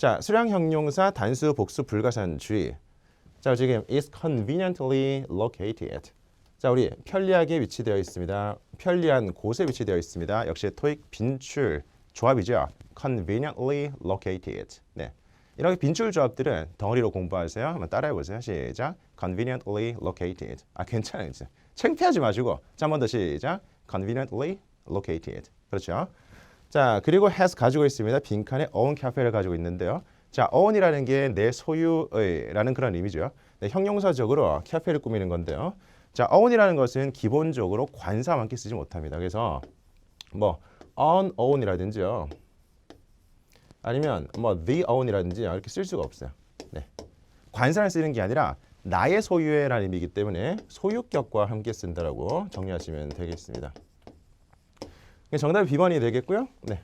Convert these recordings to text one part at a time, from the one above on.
자, 수량 형용사 단수 복수 불가산주의. 자, 지금 is conveniently located. 자, 우리 편리하게 위치되어 있습니다. 편리한 곳에 위치되어 있습니다. 역시 토익 빈출 조합이죠. conveniently located. 네. 이렇게 빈출 조합들은 덩어리로 공부하세요. 한번 따라해 보세요. 시작. conveniently located. 아, 괜찮아요. 진짜. 창피하지 마시고. 자, 한 번 더 시작. conveniently located. 그렇죠? 자, 그리고 has 가지고 있습니다. 빈칸에 own 카페를 가지고 있는데요. 자, own이라는 게 내 소유의라는 그런 의미죠. 네, 형용사적으로 카페를 꾸미는 건데요. 자, own이라는 것은 기본적으로 관사와 함께 쓰지 못합니다. 그래서 뭐 on own이라든지요. 아니면 뭐 the own이라든지 이렇게 쓸 수가 없어요. 네. 관사를 쓰는 게 아니라 나의 소유의라는 의미이기 때문에 소유격과 함께 쓴다라고 정리하시면 되겠습니다. 정답이 B번이 되겠고요. 네.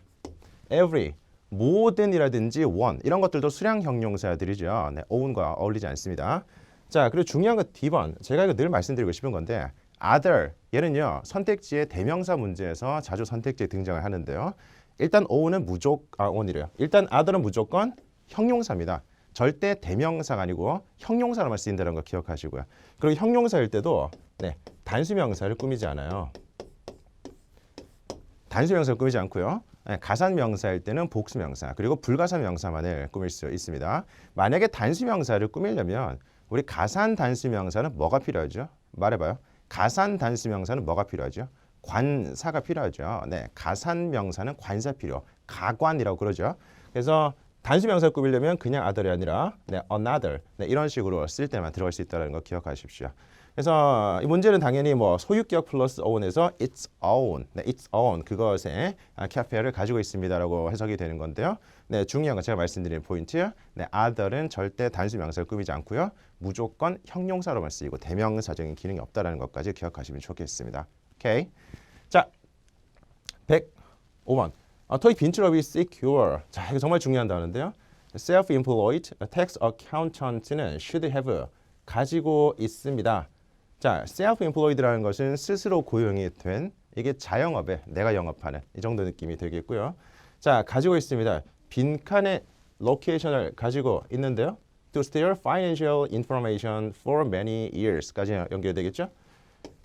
every 모든이라든지 one 이런 것들도 수량 형용사들이죠. 네, own과 어울리지 않습니다. 자, 그리고 중요한 건 D번. 제가 이거 늘 말씀드리고 싶은 건데 other 얘는요. 선택지의 대명사 문제에서 자주 선택지에 등장을 하는데요. 일단 own은 무조건 아, own이래요. 일단 other는 무조건 형용사입니다. 절대 대명사가 아니고 형용사로만 쓰인다는 거 기억하시고요. 그리고 형용사일 때도 네, 단수명사를 꾸미지 않아요. 단수 명사를 꾸미지 않고요. 네, 가산 명사일 때는 복수 명사 그리고 불가산 명사만을 꾸밀 수 있습니다. 만약에 단수 명사를 꾸미려면 우리 가산 단수 명사는 뭐가 필요하죠? 말해봐요. 가산 단수 명사는 뭐가 필요하죠? 관사가 필요하죠. 네, 가산 명사는 관사 필요, 가관이라고 그러죠. 그래서 단수 명사 꾸미려면 그냥 other이 아니라 네, another 네, 이런 식으로 쓸 때만 들어갈 수 있다는 거 기억하십시오. 그래서 이 문제는 당연히 뭐 소유격 플러스 own에서 its own, 네, its own 그것에 아, 카페를 가지고 있습니다라고 해석이 되는 건데요. 네, 중요한 건 제가 말씀드린 포인트. 네, other는 절대 단수 명사를 꾸미지 않고요. 무조건 형용사로만 쓰이고 대명사적인 기능이 없다라는 것까지 기억하시면 좋겠습니다. 오케이. 자, 105번. 아, 토익 빈출업이 secure. 자, 이거 정말 중요한 단어인데요. self-employed tax accountant는 should have 가지고 있습니다. 자, self-employed라는 것은 스스로 고용이 된 이게 자영업에 내가 영업하는 이 정도 느낌이 되겠고요. 자, 가지고 있습니다. 빈칸의 로케이션을 가지고 있는데요. To steal financial information for many years까지 연결되겠죠.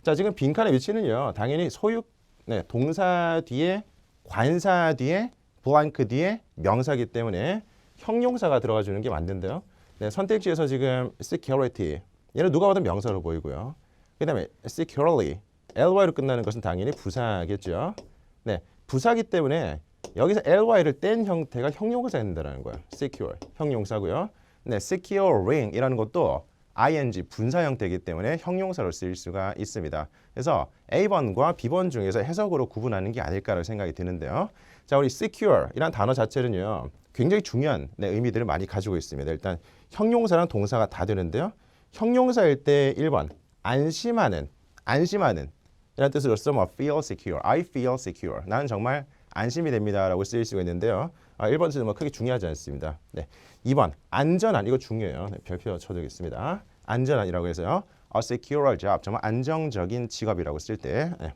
자, 지금 빈칸의 위치는요. 당연히 소유 네, 동사 뒤에 관사 뒤에 블랑크 뒤에 명사기 때문에 형용사가 들어가 주는 게 맞는데요. 네, 선택지에서 지금 security 얘는 누가 봐도 명사로 보이고요. 그 다음에 securely ly로 끝나는 것은 당연히 부사겠죠. 네, 부사기 때문에 여기서 ly를 뗀 형태가 형용사가 된다는 거예요. secure 형용사고요. 네, securing이라는 것도 ing 분사 형태이기 때문에 형용사로 쓰일 수가 있습니다. 그래서 A번과 B번 중에서 해석으로 구분하는 게 아닐까라는 생각이 드는데요. 자, 우리 secure 이란 단어 자체는요. 굉장히 중요한 네, 의미들을 많이 가지고 있습니다. 일단 형용사랑 동사가 다 되는데요. 형용사일 때 1번 안심하는 안심하는 이런 뜻으로서 뭐 feel secure, I feel secure. 나는 정말 안심이 됩니다 라고 쓰일 수가 있는데요. 아, 1번 뜻은 뭐 크게 중요하지 않습니다. 네. 2번 안전한 이거 중요해요. 네, 별표 쳐두겠습니다. 안전한이라고 해서요. A secure job 정말 안정적인 직업이라고 쓸때 네.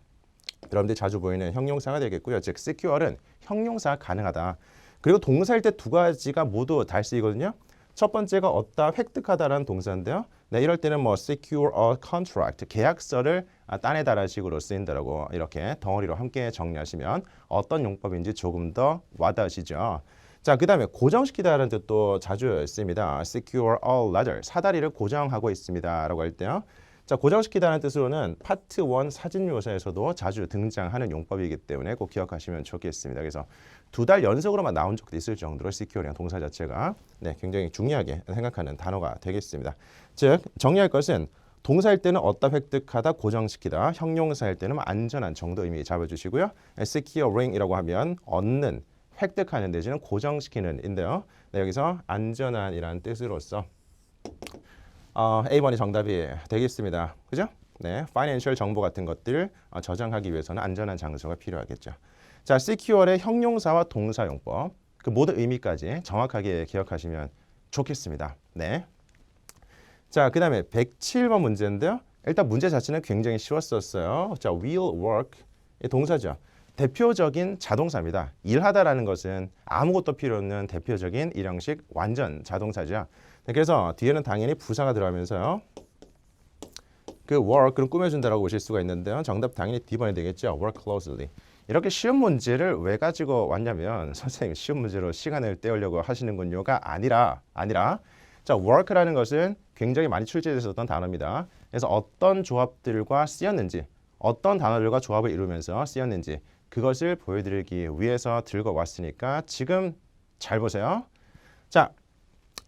여러분들이 자주 보이는 형용사가 되겠고요. 즉 secure는 형용사 가능하다. 그리고 동사일 때 두 가지가 모두 달 쓰이거든요. 첫 번째가 얻다, 획득하다라는 동사인데요. 네, 이럴 때는 뭐 secure a contract, 계약서를 따내다라는 식으로 쓰인다라고 이렇게 덩어리로 함께 정리하시면 어떤 용법인지 조금 더 와닿으시죠. 자, 그 다음에 고정시키다라는 뜻도 자주 씁니다. secure a ladder, 사다리를 고정하고 있습니다. 라고 할 때요. 자, 고정시키다는 뜻으로는 파트 1 사진 묘사에서도 자주 등장하는 용법이기 때문에 꼭 기억하시면 좋겠습니다. 그래서 두 달 연속으로만 나온 적도 있을 정도로 secure이란 동사 자체가 네, 굉장히 중요하게 생각하는 단어가 되겠습니다. 즉, 정리할 것은 동사일 때는 얻다, 획득하다, 고정시키다, 형용사일 때는 안전한 정도 의미 잡아주시고요. securing이라고 하면 얻는, 획득하는 내지는 고정시키는 인데요. 네, 여기서 안전한이라는 뜻으로서 어, A번이 정답이 되겠습니다. 그죠? 네, 파이낸셜 정보 같은 것들 어, 저장하기 위해서는 안전한 장소가 필요하겠죠. 자, secure의 형용사와 동사용법 그 모든 의미까지 정확하게 기억하시면 좋겠습니다. 네. 자, 그 다음에 107번 문제인데요. 일단 문제 자체는 굉장히 쉬웠었어요. 자, will work 이 동사죠. 대표적인 자동사입니다. 일하다라는 것은 아무것도 필요 없는 대표적인 일형식 완전 자동사죠. 네, 그래서 뒤에는 당연히 부사가 들어가면서요. 그 work를 꾸며준다라고 보실 수가 있는데요. 정답 당연히 D번이 되겠죠. work closely. 이렇게 쉬운 문제를 왜 가지고 왔냐면 선생님 쉬운 문제로 시간을 때우려고 하시는군요가 아니라 아니라 자 work라는 것은 굉장히 많이 출제됐었던 단어입니다. 그래서 어떤 조합들과 쓰였는지 어떤 단어들과 조합을 이루면서 쓰였는지 그것을 보여드리기 위해서 들고 왔으니까 지금 잘 보세요. 자,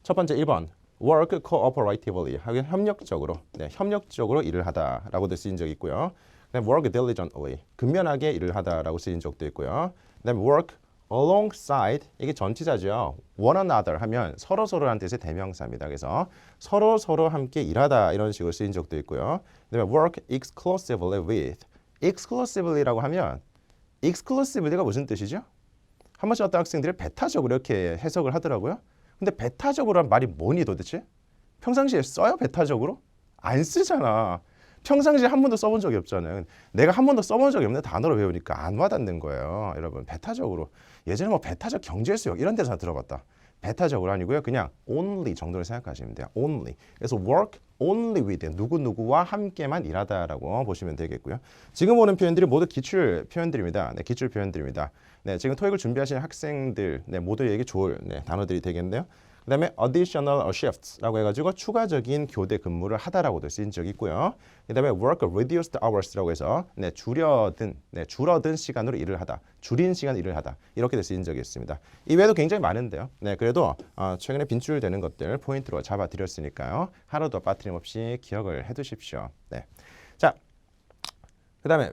첫 번째 1번 work cooperatively 협력적으로 네, 협력적으로 일을 하다라고도 쓰인 적이 있고요. 그다음 work diligently 근면하게 일을 하다라고 쓰인 적도 있고요. 그다음 work alongside 이게 전치사죠. one another 하면 서로 서로라는 뜻의 대명사입니다. 그래서 서로 서로 함께 일하다 이런 식으로 쓰인 적도 있고요. 그다음에 work exclusively with exclusively라고 하면 exclusively가 무슨 뜻이죠? 한 번씩 어떤 학생들이 배타적으로 이렇게 해석을 하더라고요. 근데 배타적으로란 말이 뭐니 도대체? 평상시에 써요 배타적으로? 안 쓰잖아. 평상시에 한 번도 써본 적이 없잖아요. 내가 한 번도 써본 적이 없는 단어로 배우니까 안 와닿는 거예요. 여러분 배타적으로 예전에 뭐 배타적 경제수역 이런 데서 들어봤다. 배타적으로 아니고요. 그냥 only 정도로 생각하시면 돼요. only. 그래서 work only with 누구 누구와 함께만 일하다라고 보시면 되겠고요. 지금 보는 표현들이 모두 기출 표현들입니다. 네, 기출 표현들입니다. 네, 지금 토익을 준비하시는 학생들 네, 모두에게 좋을 네, 단어들이 되겠는데요. 그다음에 additional shifts라고 해가지고 추가적인 교대 근무를 하다라고도 쓰인 적이 있고요. 그다음에 work reduced hours라고 해서 네, 줄여든 네, 줄어든 시간으로 일을 하다, 줄인 시간 일을 하다 이렇게 쓰인 적이 있습니다. 이외에도 굉장히 많은데요. 네, 그래도 어, 최근에 빈출되는 것들 포인트로 잡아드렸으니까요. 하루도 빠뜨림없이 기억을 해두십시오. 네, 자, 그다음에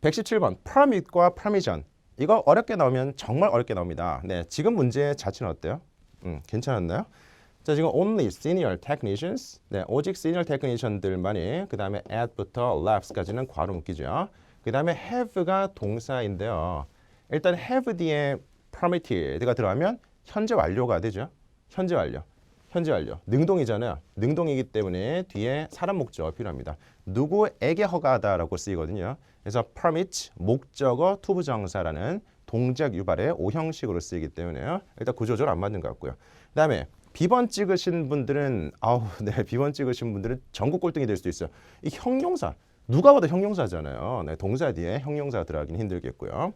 117번 permit과 permission 이거 어렵게 나오면 정말 어렵게 나옵니다. 네, 지금 문제 자체는 어때요? 음, 괜찮았나요? 자 지금 only senior technicians. 네 오직 senior technician들만이 그 다음에 at부터 laps까지는 괄호 묶이죠. 그 다음에 have가 동사인데요. 일단 have 뒤에 permitted가 들어가면 현재 완료가 되죠. 현재 완료. 현재 완료. 능동이잖아요. 능동이기 때문에 뒤에 사람 목적어 필요합니다. 누구에게 허가하다라고 쓰이거든요. 그래서 permit 목적어 투부정사라는 동작 유발의 오형식으로 쓰이기 때문에요. 일단 구조적으로 안 맞는 것 같고요. 그다음에 비번 찍으신 분들은 아우 네 비번 찍으신 분들은 전국 꼴등이 될 수도 있어요. 이 형용사 누가 봐도 형용사잖아요. 네, 동사 뒤에 형용사가 들어가긴 힘들겠고요.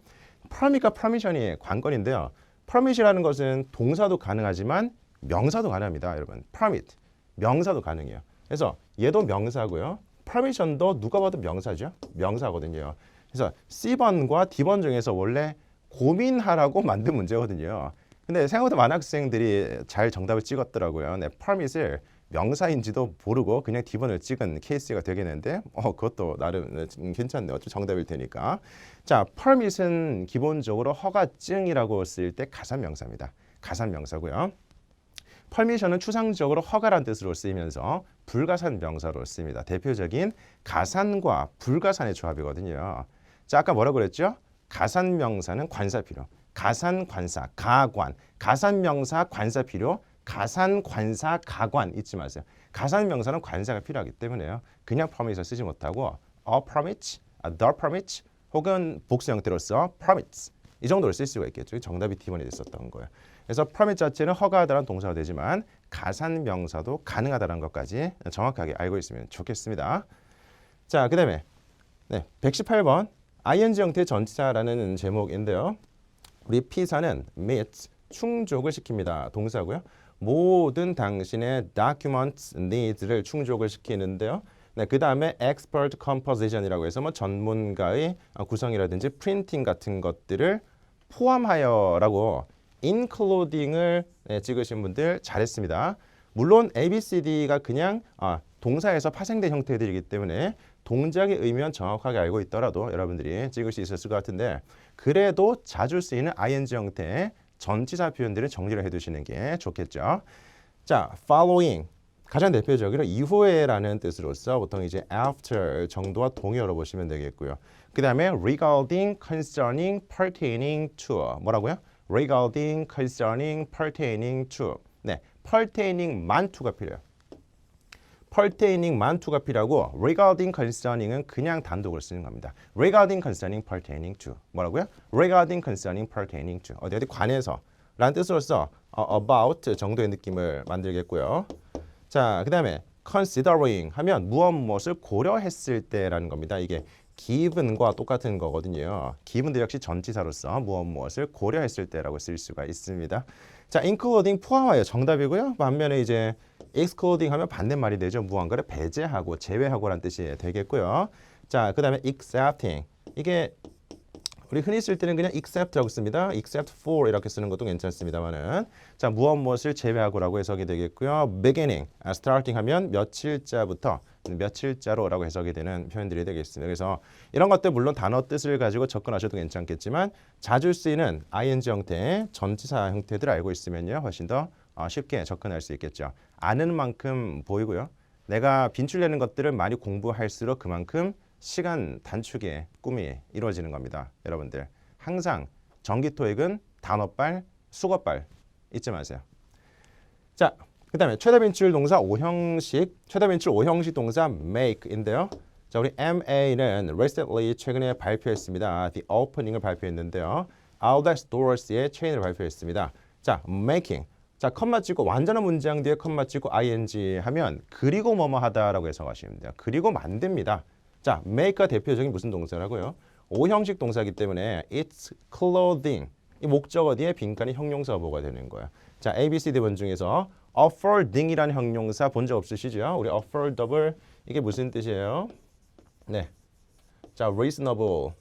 프라미가 프라미션이 관건인데요. 프라밋이라는 것은 동사도 가능하지만 명사도 가능합니다, 여러분. 프라밋 명사도 가능해요. 그래서 얘도 명사고요. 프라미션도 누가 봐도 명사죠. 명사거든요. 그래서 C번과 D번 중에서 원래 고민하라고 만든 문제거든요. 근데 생각보다 많은 학생들이 잘 정답을 찍었더라고요. 네, permit을 명사인지도 모르고 그냥 D번을 찍은 케이스가 되겠는데 어 그것도 나름 네, 괜찮네요. 어차피 정답일 테니까. 자, permit은 기본적으로 허가증이라고 쓸 때 가산 명사입니다. 가산 명사고요. permission은 추상적으로 허가란 뜻으로 쓰이면서 불가산 명사로 쓰입니다. 대표적인 가산과 불가산의 조합이거든요. 자, 아까 뭐라고 그랬죠? 가산 명사는 관사 필요. 가산 관사, 가관. 가산 명사 관사 필요. 가산 관사 가관 잊지 마세요. 가산 명사는 관사가 필요하기 때문에요. 그냥 permit을 쓰지 못하고 a permit, a the permit 혹은 복수 형태로서 permits 이 정도로 쓸 수가 있겠죠. 정답이 D번이 됐었던 거예요. 그래서 permit 자체는 허가하다는 동사가 되지만 가산 명사도 가능하다는 것까지 정확하게 알고 있으면 좋겠습니다. 자, 그 다음에 네, 118번 ing 형태 전치사라는 제목인데요. 우리 P사는 meet 충족을 시킵니다. 동사고요. 모든 당신의 documents needs를 충족을 시키는데요. 네, 그 다음에 expert composition이라고 해서 뭐 전문가의 구성이라든지 프린팅 같은 것들을 포함하여라고 including을 네, 찍으신 분들 잘했습니다. 물론 A, B, C, D가 그냥 아, 동사에서 파생된 형태들이기 때문에 동작의 의미는 정확하게 알고 있더라도 여러분들이 찍을 수 있었을 것 같은데 그래도 자주 쓰이는 ing 형태의 전치사 표현들을 정리를 해두시는 게 좋겠죠. 자, following 가장 대표적으로 이후에라는 뜻으로서 보통 이제 after 정도와 동의어로 보시면 되겠고요. 그 다음에 regarding, concerning, pertaining to 뭐라고요? regarding, concerning, pertaining to 네, pertaining만 to가 필요해요. Pertaining만 to가 필요하고 regarding concerning은 그냥 단독으로 쓰는 겁니다. regarding concerning pertaining to 뭐라고요? regarding concerning pertaining to 어디 어디 관해서 라는 뜻으로서 어, about 정도의 느낌을 만들겠고요. 자, 그 다음에 considering 하면 무엇 무엇을 고려했을 때라는 겁니다. 이게 given과 똑같은 거거든요. given도 역시 전치사로서 무엇 무엇을 고려했을 때라고 쓸 수가 있습니다. 자, including 포함하여 정답이고요. 반면에 이제 excluding 하면 반대말이 되죠. 무언가를 배제하고 제외하고라는 뜻이 되겠고요. 자, 그 다음에 accepting 이게 우리 흔히 쓸 때는 그냥 except라고 씁니다. except for 이렇게 쓰는 것도 괜찮습니다만은 자 무엇 무엇을 제외하고라고 해석이 되겠고요. beginning, 아, starting 하면 며칠자부터 며칠자로라고 해석이 되는 표현들이 되겠습니다. 그래서 이런 것들 물론 단어 뜻을 가지고 접근하셔도 괜찮겠지만 자주 쓰이는 ing 형태, 전치사 형태들 알고 있으면요 훨씬 더 어, 쉽게 접근할 수 있겠죠. 아는 만큼 보이고요. 내가 빈출내는 것들을 많이 공부할수록 그만큼 시간 단축의 꿈이 이루어지는 겁니다. 여러분들 항상 전기토익은 단어빨, 수거빨 잊지 마세요. 자, 그 다음에 최다 빈출 동사 5형식, 최다 빈출 5형식 동사 make인데요. 자, 우리 MA는 recently 최근에 발표했습니다. The opening을 발표했는데요. Outlet Doors의 체인을 발표했습니다. 자, making. 자, 컴마 찍고 완전한 문장 뒤에 컴마 찍고 ing 하면 그리고 뭐뭐 하다라고 해석하시면 돼요. 그리고 만듭니다. 자, make가 대표적인 무슨 동사라고요? 오형식 동사이기 때문에 it's clothing 이 목적어 뒤에 빈칸이 형용사 보가 되는 거야. 자, A, B, C, D 번 중에서 affording이라는 형용사 본 적 없으시죠? 우리 affordable 이게 무슨 뜻이에요? 네, 자, reasonable,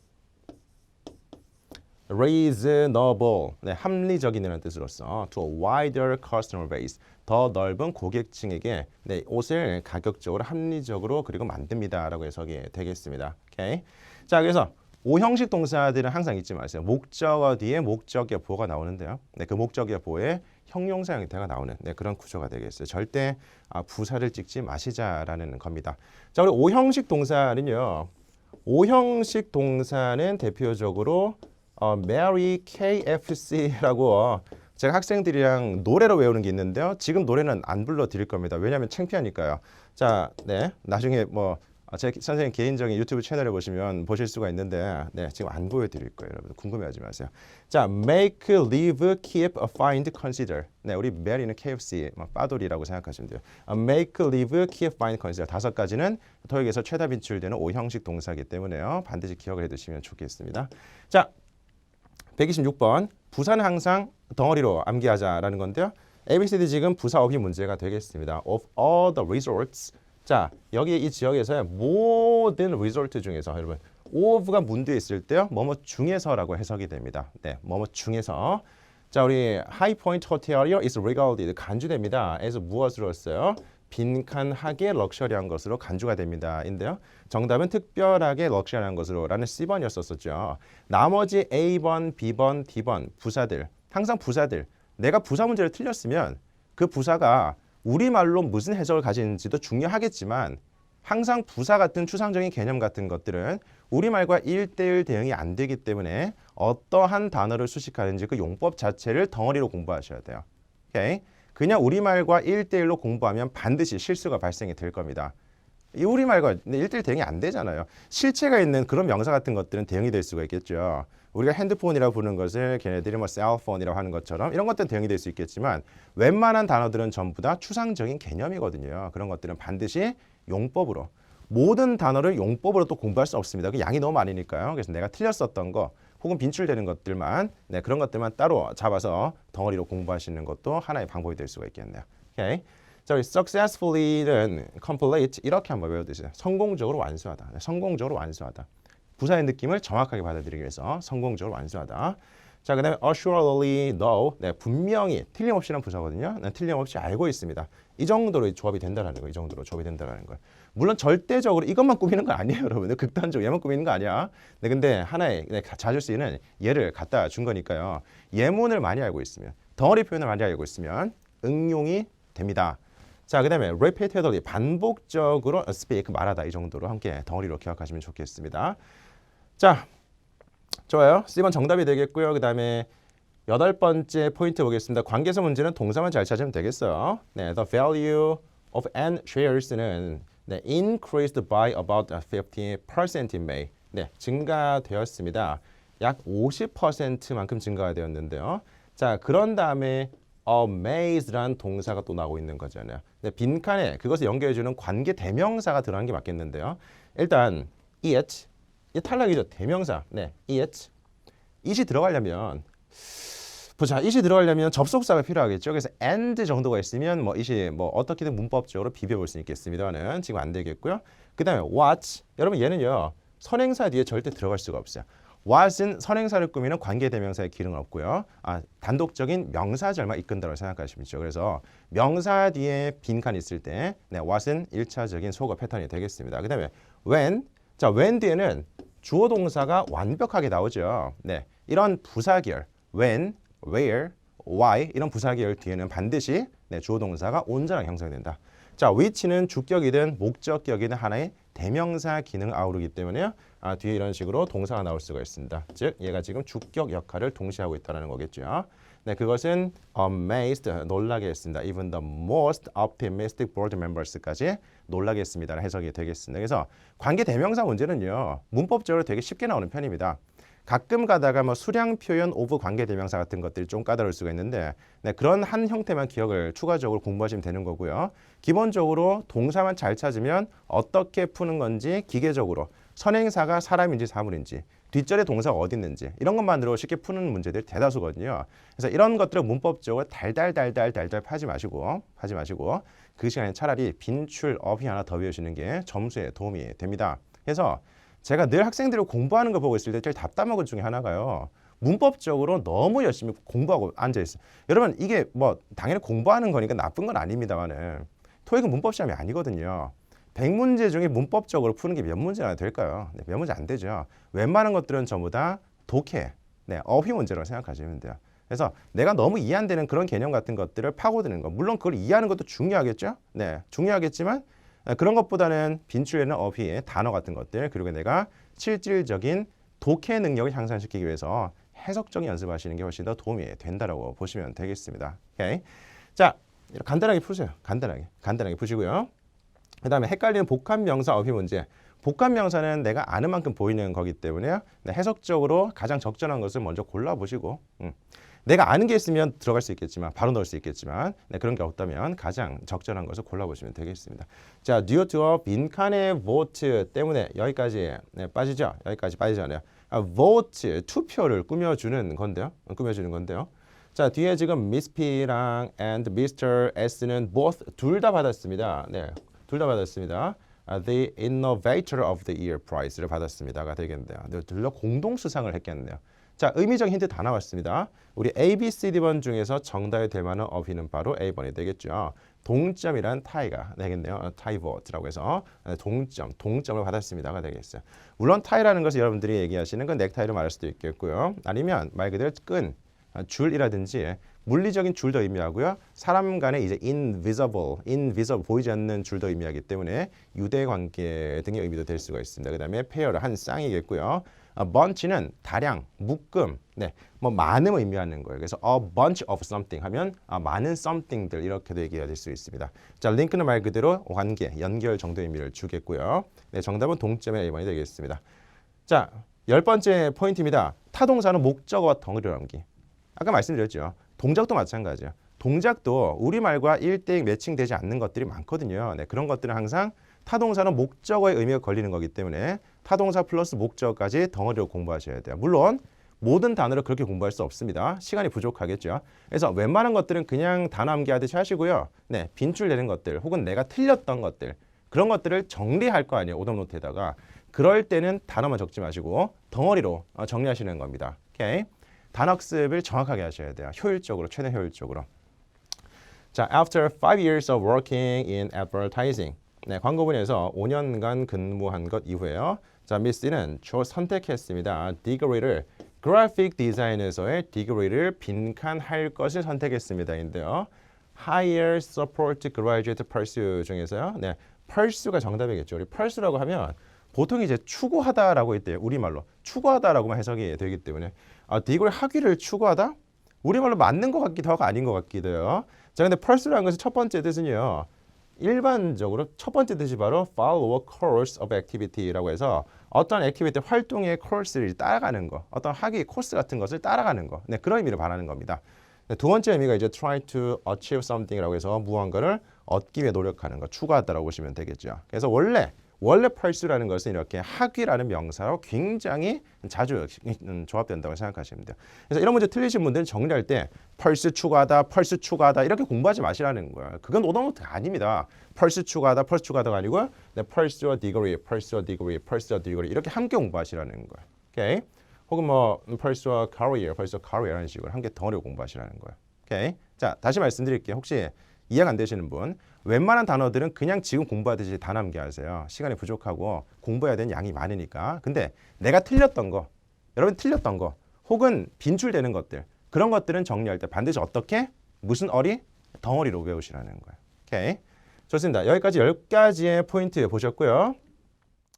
reasonable, 네, 합리적인이라는 뜻으로서 to a wider customer base, 더 넓은 고객층에게 네, 옷을 가격적으로 합리적으로 그리고 만듭니다라고 해석이 되겠습니다. 오케이. 자, 그래서 오형식 동사들은 항상 잊지 마세요. 목적어 뒤에 목적의 보가 나오는데요. 네, 그 목적의 보에 형용사 형태가 나오는 네, 그런 구조가 되겠어요. 절대 아, 부사를 찍지 마시자라는 겁니다. 자, 우리 오형식 동사는요. 오형식 동사는 대표적으로 어, Mary KFC라고 제가 학생들이랑 노래로 외우는 게 있는데요. 지금 노래는 안 불러 드릴 겁니다. 왜냐하면 창피하니까요. 자, 네, 나중에 뭐 아, 제 선생님 개인적인 유튜브 채널에 보시면 보실 수가 있는데 네, 지금 안 보여드릴 거예요. 여러분 궁금해하지 마세요. 자, make, live, keep, find, consider. 네, 우리 메리는 KFC 막 빠돌이라고 생각하시면 돼요. 아, make, live, keep, find, consider 다섯 가지는 토익에서 최다 빈출되는 오형식 동사이기 때문에요. 반드시 기억을 해두시면 좋겠습니다. 자, 126번 부사는 항상 덩어리로 암기하자라는 건데요. ABCD 지금 부사 없이 문제가 되겠습니다. Of all the resorts 자 여기 이 지역에서의 모든 resort 중에서 여러분 of가 문뒤에 있을 때요. 뭐뭐 중에서라고 해석이 됩니다. 네, 뭐뭐 중에서 자 우리 하이포인트 호텔이요 is regarded 간주됩니다. 에서 무엇으로 써요? 빈칸하게 럭셔리한 것으로 간주가 됩니다. 인데요. 정답은 특별하게 럭셔리한 것으로 라는 C번이었었죠. 나머지 A번, B번, D번 부사들 항상 부사들 내가 부사 문제를 틀렸으면 그 부사가 우리말로 무슨 해석을 가지는지도 중요하겠지만 항상 부사 같은 추상적인 개념 같은 것들은 우리말과 1대1 대응이 안 되기 때문에 어떠한 단어를 수식하는지 그 용법 자체를 덩어리로 공부하셔야 돼요. 오케이? 그냥 우리말과 1대1로 공부하면 반드시 실수가 발생이 될 겁니다. 이 우리말과 1대1 대응이 안 되잖아요. 실체가 있는 그런 명사 같은 것들은 대응이 될 수가 있겠죠. 우리가 핸드폰이라고 부르는 것을 걔네들이 뭐 셀폰이라고 하는 것처럼 이런 것들은 대응이 될 수 있겠지만 웬만한 단어들은 전부 다 추상적인 개념이거든요. 그런 것들은 반드시 용법으로 모든 단어를 용법으로 또 공부할 수 없습니다. 그 양이 너무 많으니까요. 그래서 내가 틀렸었던 거 혹은 빈출되는 것들만 네, 그런 것들만 따로 잡아서 덩어리로 공부하시는 것도 하나의 방법이 될 수가 있겠네요. 오케이. 자, 우리 successfully는 complete 이렇게 한번 외워두세요. 성공적으로 완수하다. 네, 성공적으로 완수하다. 부사의 느낌을 정확하게 받아들이기 위해서 성공적으로 완수하다. 자, 그 다음에 assuredly know. 네, 분명히 틀림없이란 부사거든요. 네, 틀림없이 알고 있습니다. 이 정도로 조합이 된다라는 거. 이 정도로 조합이 된다라는 거. 물론 절대적으로 이것만 꾸미는 거 아니에요, 여러분. 극단적으로 얘만 꾸미는 거 아니야. 네, 근데 하나의 네, 자주 쓰이는 예를 갖다 준 거니까요. 예문을 많이 알고 있으면 덩어리 표현을 많이 알고 있으면 응용이 됩니다. 자, 그 다음에 repeatedly 반복적으로 speak 말하다 이 정도로 함께 덩어리로 기억하시면 좋겠습니다. 자, 좋아요. C번 정답이 되겠고요. 그 다음에 여덟 번째 포인트 보겠습니다. 관계사 문제는 동사만 잘 찾으면 되겠어요. 네, the value of N shares는 네, increased by about 50% in May. 네, 증가되었습니다. 약 50%만큼 증가가 되었는데요. 자, 그런 다음에 amaze란 동사가 또 나오고 있는 거잖아요. 네, 빈칸에 그것을 연결해주는 관계 대명사가 들어간 게 맞겠는데요. 일단 it, 이 탈락이죠. 대명사. 네, it. it이 들어가려면 보자, it이 들어가려면 접속사가 필요하겠죠. 그래서 and 정도가 있으면 뭐 it이 뭐 어떻게든 문법적으로 비벼볼 수 있겠습니다는 지금 안 되겠고요. 그 다음에 what, 여러분 얘는요 선행사 뒤에 절대 들어갈 수가 없어요. what은 선행사를 꾸미는 관계대명사의 기능은 없고요. 아, 단독적인 명사절만 이끈다고 생각하시면 되죠. 그래서 명사 뒤에 빈칸 있을 때 네, what은 일차적인 소거 패턴이 되겠습니다. 그 다음에 when, 자 when 뒤에는 주어 동사가 완벽하게 나오죠. 네, 이런 부사계열 when, where, why 이런 부사 계열 뒤에는 반드시 네, 주어 동사가 온전하게 형성된다. 자, which는 주격이든 목적격이든 하나의 대명사 기능 아우르기 때문에요. 아, 뒤에 이런 식으로 동사가 나올 수가 있습니다. 즉, 얘가 지금 주격 역할을 동시에 하고 있다는 거겠죠. 네, 그것은 amazed, 놀라게 했습니다. Even the most optimistic board members까지 놀라게 했습니다라는 해석이 되겠습니다. 그래서 관계 대명사 문제는요. 문법적으로 되게 쉽게 나오는 편입니다. 가끔 가다가 뭐 수량 표현 오브 관계 대명사 같은 것들이 좀 까다로울 수가 있는데 네, 그런 한 형태만 기억을 추가적으로 공부하시면 되는 거고요. 기본적으로 동사만 잘 찾으면 어떻게 푸는 건지 기계적으로 선행사가 사람인지 사물인지 뒷절에 동사가 어디 있는지 이런 것만으로 쉽게 푸는 문제들이 대다수거든요. 그래서 이런 것들을 문법적으로 달달달달 달달 파지 마시고 하지 마시고 그 시간에 차라리 빈출 업이 하나 더 외우시는 게 점수에 도움이 됩니다. 그래서 제가 늘 학생들을 공부하는 거 보고 있을 때 제일 답답한 것 중에 하나가요. 문법적으로 너무 열심히 공부하고 앉아 있어요. 여러분 이게 뭐 당연히 공부하는 거니까 나쁜 건 아닙니다만은 토익은 문법 시험이 아니거든요. 100문제 중에 문법적으로 푸는 게 몇 문제나 될까요? 네, 몇 문제 안 되죠. 웬만한 것들은 전부 다 독해, 네, 어휘 문제라고 생각하시면 돼요. 그래서 내가 너무 이해 안 되는 그런 개념 같은 것들을 파고드는 거. 물론 그걸 이해하는 것도 중요하겠죠. 네, 중요하겠지만 네, 그런 것보다는 빈출에는 어휘의 단어 같은 것들 그리고 내가 실질적인 독해 능력을 향상시키기 위해서 해석적인 연습하시는 게 훨씬 더 도움이 된다라고 보시면 되겠습니다. 오케이. 자, 간단하게 푸세요. 간단하게. 간단하게 푸시고요. 그 다음에 헷갈리는 복합 명사 어휘 문제. 복합 명사는 내가 아는 만큼 보이는 거기 때문에요. 네, 해석적으로 가장 적절한 것을 먼저 골라 보시고 음. 내가 아는 게 있으면 들어갈 수 있겠지만 바로 넣을 수 있겠지만 네, 그런 게 없다면 가장 적절한 것을 골라보시면 되겠습니다. 자, to 빈칸의 vote 때문에 여기까지 네, 빠지죠. 여기까지 빠지잖아요. 아, vote 투표를 꾸며주는 건데요. 꾸며주는 건데요. 자 뒤에 지금 Miss P랑 and Mr. S는 both 둘 다 받았습니다. 네, 둘 다 받았습니다. 아, the Innovator of the Year Prize를 받았습니다가 되겠는데요. 네, 둘다 공동 수상을 했겠네요. 자, 의미적 힌트 다 나왔습니다. 우리 A, B, C, D번 중에서 정답이 될 만한 어휘는 바로 A번이 되겠죠. 동점이란 타이가 되겠네요. 타이버트라고 해서 동점, 동점을 받았습니다가 되겠어요. 물론 타이라는 것을 여러분들이 얘기하시는 건 넥타이로 말할 수도 있겠고요. 아니면 말 그대로 끈, 줄이라든지 물리적인 줄도 의미하고요. 사람 간의 이제 invisible, invisible 보이지 않는 줄도 의미하기 때문에 유대 관계 등의 의미도 될 수가 있습니다. 그다음에 페어를 한 쌍이겠고요. 아, bunch는 다량, 묶음, 네, 뭐 많음을 의미하는 거예요. 그래서 a bunch of something 하면 아, 많은 something들 이렇게도 얘기가 될 수 있습니다. 자, 링크는 말 그대로 관계, 연결 정도 의미를 주겠고요. 네, 정답은 동점의 1번이 되겠습니다. 자, 열 번째 포인트입니다. 타동사는 목적어와 덩어리 남기. 아까 말씀드렸죠. 동작도 마찬가지예요. 동작도 우리말과 1대1 매칭되지 않는 것들이 많거든요. 네, 그런 것들은 항상 타동사는 목적어의 의미가 걸리는 거기 때문에 타동사 플러스 목적어까지 덩어리로 공부하셔야 돼요. 물론 모든 단어를 그렇게 공부할 수 없습니다. 시간이 부족하겠죠. 그래서 웬만한 것들은 그냥 단어 암기하듯이 하시고요. 네, 빈줄 내는 것들 혹은 내가 틀렸던 것들 그런 것들을 정리할 거 아니에요. 오답노트에다가 그럴 때는 단어만 적지 마시고 덩어리로 어, 정리하시는 겁니다. 오케이. 단학습을 정확하게 하셔야 돼요. 효율적으로, 최대 효율적으로. 자, after five years of working in advertising. 네, 광고분에서 5년간 근무한 것 이후에요. 자, 미스는 저 선택했습니다. 디그리를 그래픽 디자인에서의 디그리를 빈칸할 것을 선택했습니다 인데요. Higher Support Graduate Pursue 중에서요. 네, Pursue가 정답이겠죠. 우리 Pursue라고 하면 보통 이제 추구하다라고 있대요. 우리말로 추구하다라고만 해석이 되기 때문에 아, 디그리 학위를 추구하다? 우리말로 맞는 것 같기도 하고 아닌 것 같기도 해요. 자, 근데 Pursue라는 것의 첫 번째 뜻은요. 일반적으로 첫 번째 뜻이 바로 follow a course of activity라고 해서 어떤 액티비티 활동의 course를 따라가는 거, 어떤 학위 코스 같은 것을 따라가는 거, 네, 그런 의미를 말하는 겁니다. 네, 두 번째 의미가 이제 try to achieve something이라고 해서 무언가를 얻기 위해 노력하는 거, 추구하다라고 보시면 되겠죠. 그래서 원래 원래 pursue라는 것은 이렇게 학위라는 명사로 굉장히 자주 음, 조합된다고 생각하시면 돼요. 그래서 이런 문제 틀리신 분들은 정리할 때 펄스 추가하다, 펄스 추가하다 이렇게 공부하지 마시라는 거예요. 그건 오너노트가 아닙니다. 펄스 추가하다, 펄스 추가하다가 아니고 네, 펄스와 디그리, 펄스와 디그리, 펄스와 디그리 이렇게 함께 공부하시라는 거예요. 오케이? 혹은 뭐 펄스와 career, 펄스와 career 이런 식으로 함께 덩어리 공부하시라는 거예요. 오케이? 자, 다시 말씀드릴게요. 혹시 이해가 안 되시는 분, 웬만한 단어들은 그냥 지금 공부하듯이 다 남겨하세요. 시간이 부족하고 공부해야 되는 양이 많으니까. 근데 내가 틀렸던 거, 여러분 틀렸던 거, 혹은 빈출되는 것들, 그런 것들은 정리할 때 반드시 어떻게 무슨 어리 덩어리로 외우시라는 거예요. 오케이. 좋습니다. 여기까지 10가지의 포인트 보셨고요.